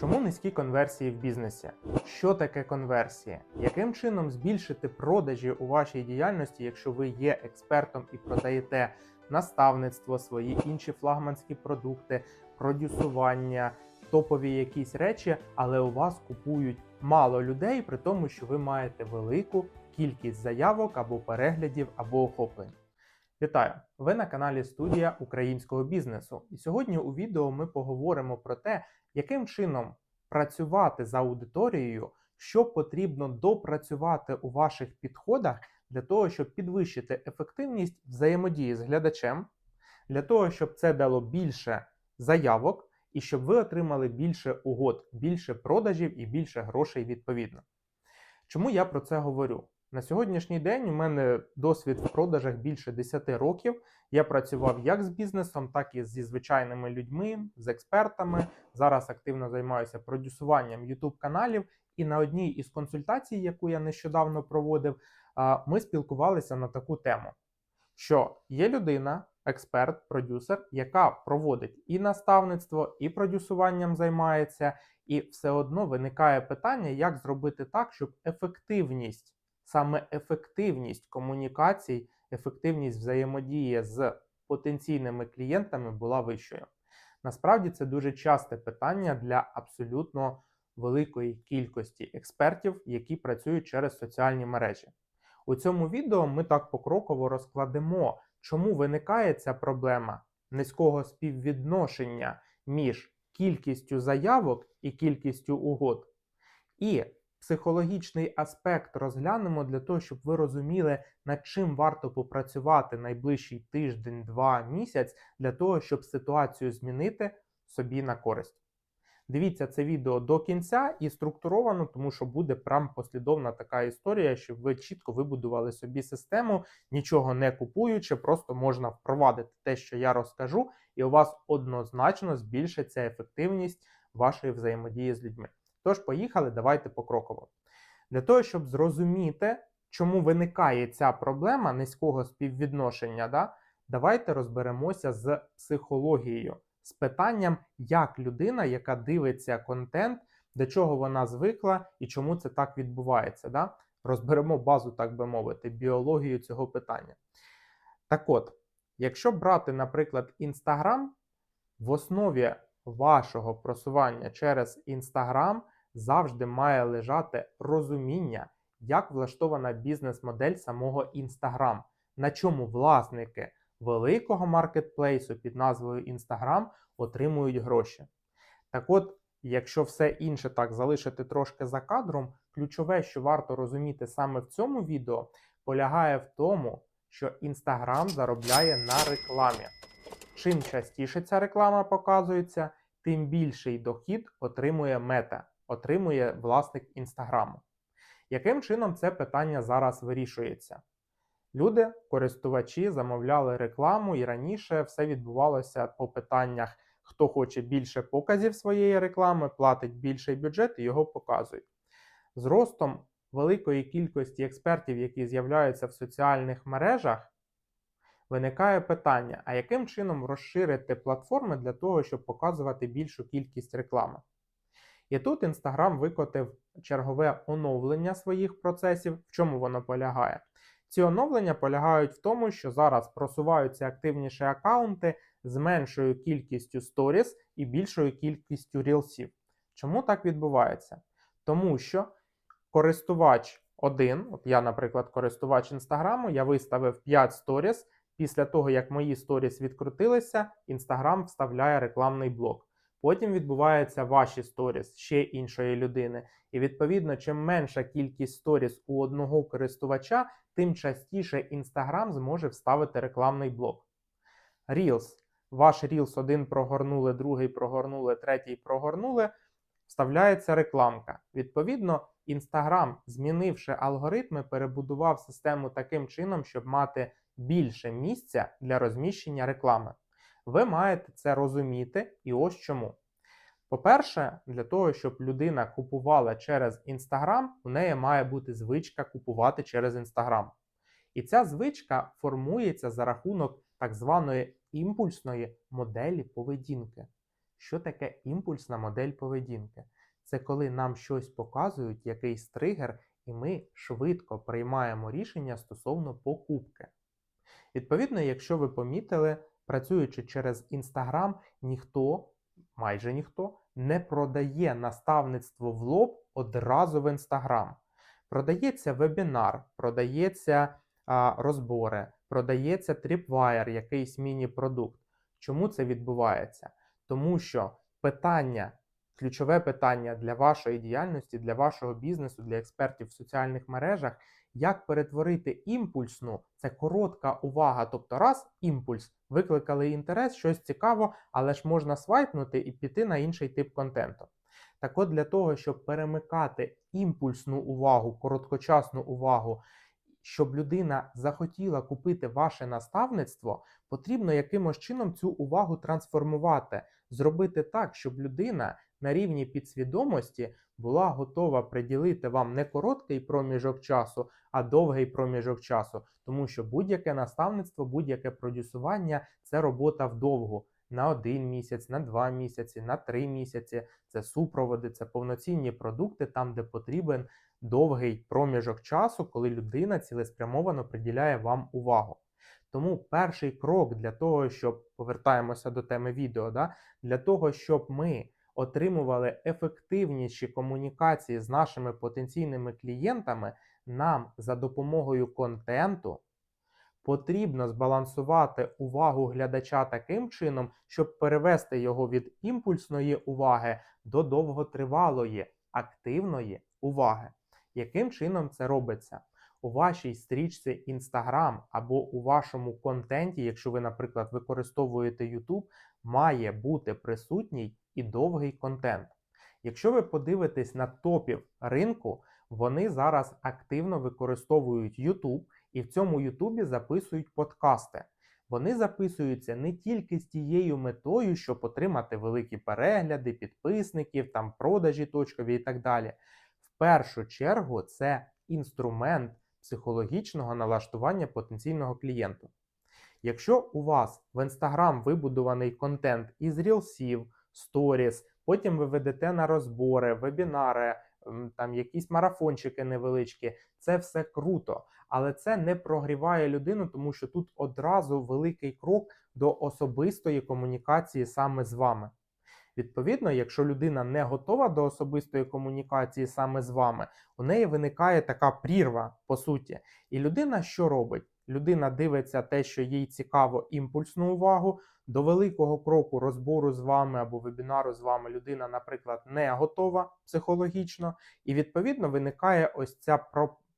Чому низькі конверсії в бізнесі? Що таке конверсія? Яким чином збільшити продажі у вашій діяльності, якщо ви є експертом і продаєте наставництво, свої інші флагманські продукти, продюсування, топові якісь речі, але у вас купують мало людей, при тому, що ви маєте велику кількість заявок або переглядів або охоплень. Вітаю! Ви на каналі Студія українського бізнесу. І сьогодні у відео ми поговоримо про те, яким чином працювати з аудиторією, що потрібно допрацювати у ваших підходах для того, щоб підвищити ефективність взаємодії з глядачем, для того, щоб це дало більше заявок і щоб ви отримали більше угод, більше продажів і більше грошей відповідно. Чому я про це говорю? На сьогоднішній день у мене досвід в продажах більше 10 років. Я працював як з бізнесом, так і зі звичайними людьми, з експертами. Зараз активно займаюся продюсуванням youtube каналів. І на одній із консультацій, яку я нещодавно проводив, ми спілкувалися на таку тему: що є людина, експерт, продюсер, яка проводить і наставництво, і продюсуванням займається, і все одно виникає питання, як зробити так, щоб ефективність саме ефективність комунікацій, ефективність взаємодії з потенційними клієнтами була вищою. Насправді це дуже часте питання для абсолютно великої кількості експертів, які працюють через соціальні мережі. У цьому відео ми так покроково розкладемо, чому виникає ця проблема низького співвідношення між кількістю заявок і кількістю угод. І психологічний аспект розглянемо для того, щоб ви розуміли, над чим варто попрацювати найближчий тиждень, два місяць для того, щоб ситуацію змінити собі на користь. Дивіться це відео до кінця і структуровано, тому що буде прям послідовна така історія, щоб ви чітко вибудували собі систему, нічого не купуючи, просто можна впровадити те, що я розкажу, і у вас однозначно збільшиться ефективність вашої взаємодії з людьми. Тож, поїхали, давайте покроково. Для того, щоб зрозуміти, чому виникає ця проблема низького співвідношення, да, давайте розберемося з психологією, з питанням, як людина, яка дивиться контент, до чого вона звикла і чому це так відбувається. Да? Розберемо базу, так би мовити, біологію цього питання. Так от, якщо брати, наприклад, Інстаграм, в основі вашого просування через Інстаграм завжди має лежати розуміння, як влаштована бізнес-модель самого Інстаграм, на чому власники великого маркетплейсу під назвою Інстаграм отримують гроші. Так от, якщо все інше так залишити трошки за кадром, ключове, що варто розуміти саме в цьому відео, полягає в тому, що Інстаграм заробляє на рекламі. Чим частіше ця реклама показується, тим більший дохід отримує мета, отримує власник інстаграму. Яким чином це питання зараз вирішується? Люди, користувачі, замовляли рекламу, і раніше все відбувалося по питаннях, хто хоче більше показів своєї реклами, платить більший бюджет і його показують. З ростом великої кількості експертів, які з'являються в соціальних мережах, виникає питання: а яким чином розширити платформи для того, щоб показувати більшу кількість реклами? І тут Instagram викотив чергове оновлення своїх процесів. В чому воно полягає? Ці оновлення полягають в тому, що зараз просуваються активніші аккаунти з меншою кількістю сторіс і більшою кількістю рілсів. Чому так відбувається? Тому що користувач один, от я, наприклад, користувач інстаграму, я виставив 5 сторіс. Після того, як мої сторіс відкрутилися, Instagram вставляє рекламний блок. Потім відбуваються ваші сторіс ще іншої людини. І відповідно, чим менша кількість сторіс у одного користувача, тим частіше Instagram зможе вставити рекламний блок. Reels. Ваш Reels один прогорнули, другий прогорнули, третій прогорнули. Вставляється рекламка. Відповідно, Instagram, змінивши алгоритми, перебудував систему таким чином, щоб мати більше місця для розміщення реклами. Ви маєте це розуміти, і ось чому. По-перше, для того, щоб людина купувала через Instagram, у неї має бути звичка купувати через Instagram. І ця звичка формується за рахунок так званої імпульсної моделі поведінки. Що таке імпульсна модель поведінки? Це коли нам щось показують, якийсь тригер, і ми швидко приймаємо рішення стосовно покупки. Відповідно, якщо ви помітили, працюючи через Instagram, ніхто, майже ніхто, не продає наставництво в лоб одразу в Instagram. Продається вебінар, продається а, розбори, продається Tripwire, якийсь міні-продукт. Чому це відбувається? Тому що питання, ключове питання для вашої діяльності, для вашого бізнесу, для експертів в соціальних мережах, як перетворити імпульсну, це коротка увага, тобто раз імпульс, викликали інтерес, щось цікаво, але ж можна свайпнути і піти на інший тип контенту. Так от для того, щоб перемикати імпульсну увагу, короткочасну увагу, щоб людина захотіла купити ваше наставництво, потрібно якимось чином цю увагу трансформувати, зробити так, щоб людина на рівні підсвідомості була готова приділити вам не короткий проміжок часу, а довгий проміжок часу, тому що будь-яке наставництво, будь-яке продюсування це робота вдовгу. На один місяць, на два місяці, на три місяці це супроводи, це повноцінні продукти, там, де потрібен довгий проміжок часу, коли людина цілеспрямовано приділяє вам увагу. Тому перший крок для того, щоб повертаємося до теми відео, да, для того, щоб ми отримували ефективніші комунікації з нашими потенційними клієнтами, нам за допомогою контенту потрібно збалансувати увагу глядача таким чином, щоб перевести його від імпульсної уваги до довготривалої активної уваги. Яким чином це робиться? У вашій стрічці Instagram або у вашому контенті, якщо ви, наприклад, використовуєте YouTube, має бути присутній і довгий контент. Якщо ви подивитесь на топів ринку, вони зараз активно використовують YouTube і в цьому YouTube записують подкасти. Вони записуються не тільки з тією метою, щоб отримати великі перегляди, підписників, там продажі точкові і так далі. В першу чергу це інструмент психологічного налаштування потенційного клієнту. Якщо у вас в Instagram вибудований контент із рілсів, сторіс, потім ви ведете на розбори, вебінари, там якісь марафончики невеличкі, це все круто, але це не прогріває людину, тому що тут одразу великий крок до особистої комунікації саме з вами. Відповідно, якщо людина не готова до особистої комунікації саме з вами, у неї виникає така прірва, по суті. І людина що робить? Людина дивиться те, що їй цікаво, імпульсну увагу. До великого кроку розбору з вами або вебінару з вами людина, наприклад, не готова психологічно, і відповідно виникає ось ця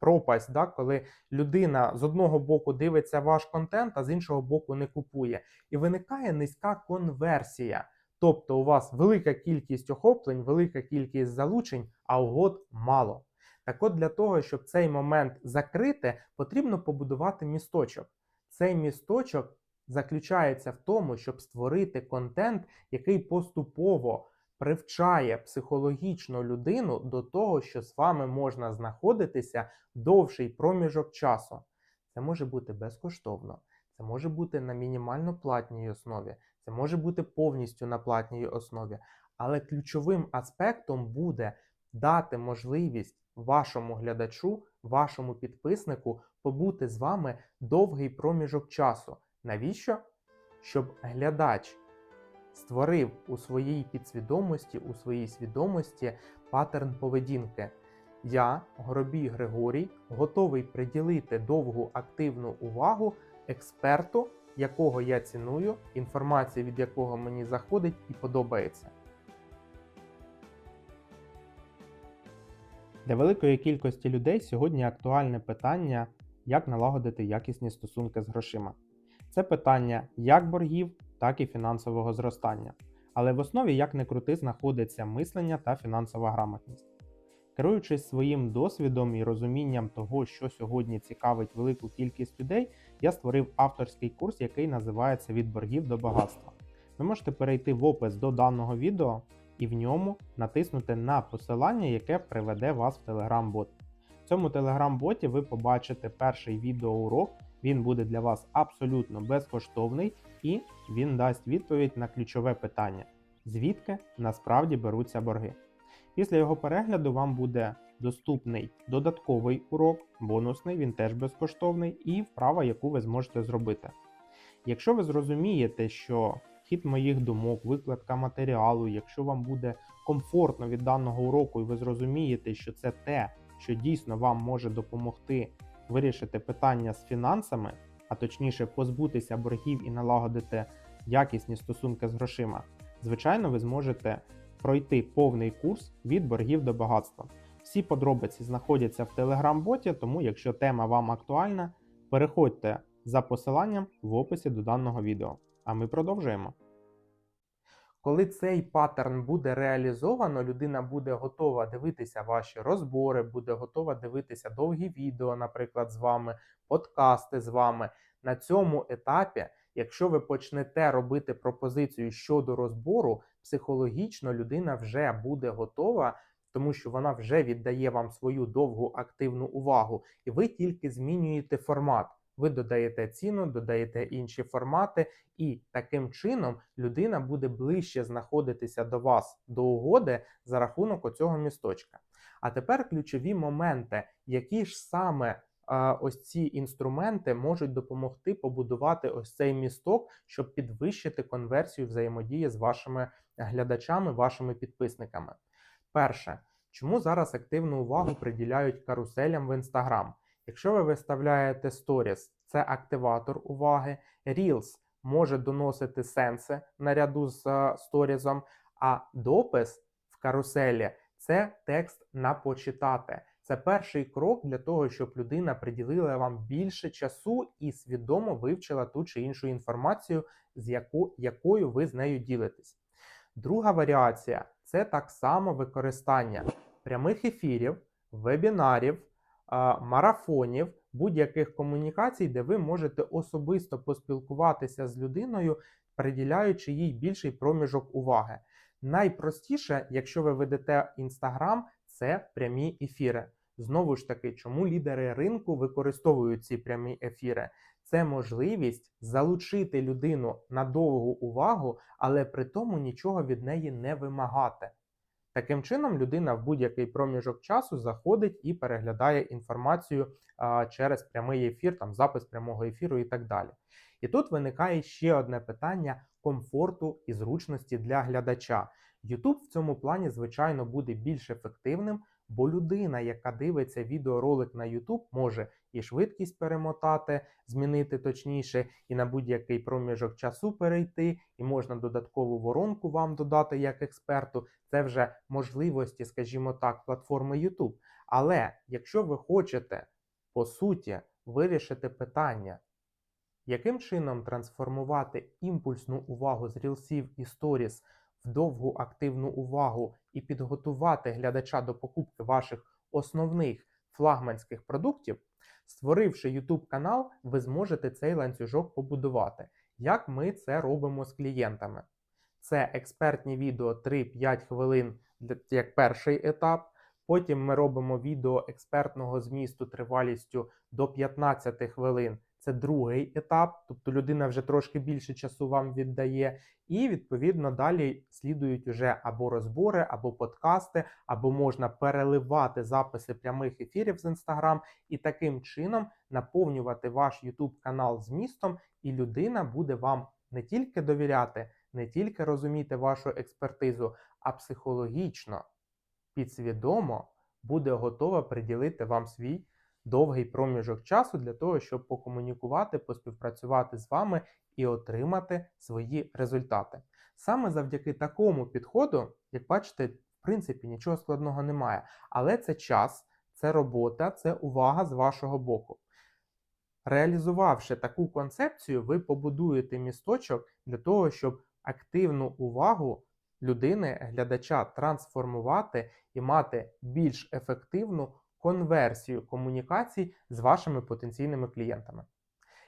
пропасть, да, коли людина з одного боку дивиться ваш контент, а з іншого боку не купує. І виникає низька конверсія. Тобто у вас велика кількість охоплень, велика кількість залучень, а угод мало. Так от для того, щоб цей момент закрити, потрібно побудувати місточок. Цей місточок заключається в тому, щоб створити контент, який поступово привчає психологічно людину до того, що з вами можна знаходитися довший проміжок часу. Це може бути безкоштовно, це може бути на мінімально платній основі, це може бути повністю на платній основі. Але ключовим аспектом буде дати можливість вашому глядачу, вашому підписнику побути з вами довгий проміжок часу. Навіщо? Щоб глядач створив у своїй підсвідомості, у своїй свідомості паттерн поведінки. Я, Горобій Григорій, готовий приділити довгу активну увагу експерту, якого я ціную, інформація від якого мені заходить і подобається. Для великої кількості людей сьогодні актуальне питання, як налагодити якісні стосунки з грошима. Це питання як боргів, так і фінансового зростання. Але в основі, як не крути, знаходиться мислення та фінансова грамотність. Керуючись своїм досвідом і розумінням того, що сьогодні цікавить велику кількість людей, я створив авторський курс, який називається Від боргів до багатства. Ви можете перейти в опис до даного відео і в ньому натиснути на посилання, яке приведе вас в Telegram-бот. В цьому Telegram-боті ви побачите перший відеоурок, він буде для вас абсолютно безкоштовний і він дасть відповідь на ключове питання: звідки насправді беруться борги. Після його перегляду вам буде доступний додатковий урок, бонусний, він теж безкоштовний, і вправа, яку ви зможете зробити. Якщо ви зрозумієте, що хід моїх думок, викладка матеріалу, якщо вам буде комфортно від даного уроку, і ви зрозумієте, що це те, що дійсно вам може допомогти вирішити питання з фінансами, а точніше позбутися боргів і налагодити якісні стосунки з грошима, звичайно, ви зможете пройти повний курс від боргів до багатства. Всі подробиці знаходяться в телеграм-боті, тому якщо тема вам актуальна, переходьте за посиланням в описі до даного відео. А ми продовжуємо. Коли цей паттерн буде реалізовано, людина буде готова дивитися ваші розбори, буде готова дивитися довгі відео, наприклад, з вами, подкасти з вами. На цьому етапі, якщо ви почнете робити пропозицію щодо розбору, психологічно людина вже буде готова, тому що вона вже віддає вам свою довгу активну увагу, і ви тільки змінюєте формат. Ви додаєте ціну, додаєте інші формати, і таким чином людина буде ближче знаходитися до вас до угоди за рахунок оцього місточка. А тепер ключові моменти, які ж саме ось ці інструменти можуть допомогти побудувати ось цей місток, щоб підвищити конверсію взаємодії з вашими глядачами, вашими підписниками. Перше, чому зараз активну увагу приділяють каруселям в Instagram? Якщо ви виставляєте Stories, це активатор уваги, Reels може доносити сенси наряду з е, сторізом, а допис в каруселі це текст на почитати. Це перший крок для того, щоб людина приділила вам більше часу і свідомо вивчила ту чи іншу інформацію, з яко, якою ви з нею ділитесь. Друга варіація це так само використання прямих ефірів, вебінарів, марафонів, будь-яких комунікацій, де ви можете особисто поспілкуватися з людиною, приділяючи їй більший проміжок уваги. Найпростіше, якщо ви ведете Інстаграм, це прямі ефіри. Знову ж таки, чому лідери ринку використовують ці прямі ефіри? Це можливість залучити людину на довгу увагу, але при тому нічого від неї не вимагати. Таким чином, людина в будь-який проміжок часу заходить і переглядає інформацію а, через прямий ефір, там запис прямого ефіру і так далі. І тут виникає ще одне питання комфорту і зручності для глядача. YouTube в цьому плані, звичайно, буде більш ефективним, бо людина, яка дивиться відеоролик на YouTube, може і швидкість перемотати, змінити точніше, і на будь-який проміжок часу перейти, і можна додаткову воронку вам додати як експерту. Це вже можливості, скажімо так, платформи YouTube. Але якщо ви хочете по суті вирішити питання, яким чином трансформувати імпульсну увагу з рілсів і сторіс довгу активну увагу і підготувати глядача до покупки ваших основних флагманських продуктів, створивши YouTube канал, ви зможете цей ланцюжок побудувати. Як ми це робимо з клієнтами? Це експертні відео 3-5 хвилин як перший етап. Потім ми робимо відео експертного змісту тривалістю до 15 хвилин. Це другий етап, тобто людина вже трошки більше часу вам віддає, і відповідно далі слідують уже або розбори, або подкасти, або можна переливати записи прямих ефірів з Instagram і таким чином наповнювати ваш YouTube канал змістом, і людина буде вам не тільки довіряти, не тільки розуміти вашу експертизу, а психологічно, підсвідомо буде готова приділити вам свій довгий проміжок часу для того, щоб покомунікувати, поспівпрацювати з вами і отримати свої результати. Саме завдяки такому підходу, як бачите, в принципі нічого складного немає, але це час, це робота, це увага з вашого боку. Реалізувавши таку концепцію, ви побудуєте місточок для того, щоб активну увагу людини, глядача трансформувати і мати більш ефективну конверсію комунікацій з вашими потенційними клієнтами.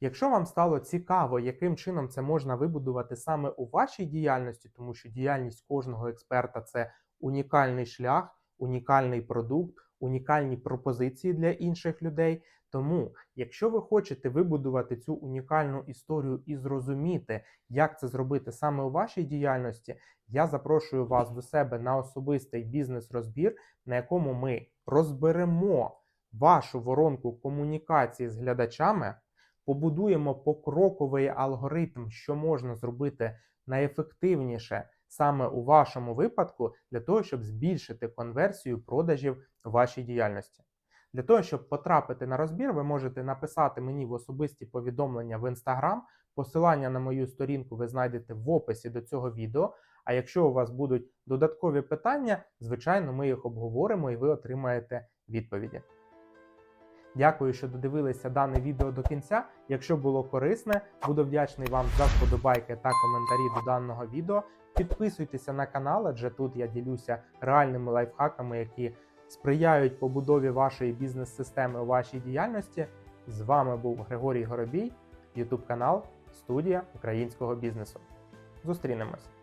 Якщо вам стало цікаво, яким чином це можна вибудувати саме у вашій діяльності, тому що діяльність кожного експерта це унікальний шлях, унікальний продукт, унікальні пропозиції для інших людей. Тому, якщо ви хочете вибудувати цю унікальну історію і зрозуміти, як це зробити саме у вашій діяльності, я запрошую вас до себе на особистий бізнес-розбір, на якому ми розберемо вашу воронку комунікації з глядачами, побудуємо покроковий алгоритм, що можна зробити найефективніше саме у вашому випадку, для того, щоб збільшити конверсію продажів вашій діяльності. Для того, щоб потрапити на розбір, ви можете написати мені в особисті повідомлення в Instagram. Посилання на мою сторінку ви знайдете в описі до цього відео. А якщо у вас будуть додаткові питання, звичайно, ми їх обговоримо і ви отримаєте відповіді. Дякую, що додивилися дане відео до кінця. Якщо було корисне, буду вдячний вам за вподобайки та коментарі до даного відео. Підписуйтеся на канал, адже тут я ділюся реальними лайфхаками, які сприяють побудові вашої бізнес-системи у вашій діяльності. З вами був Григорій Горобій, YouTube канал Студія українського бізнесу. Зустрінемось!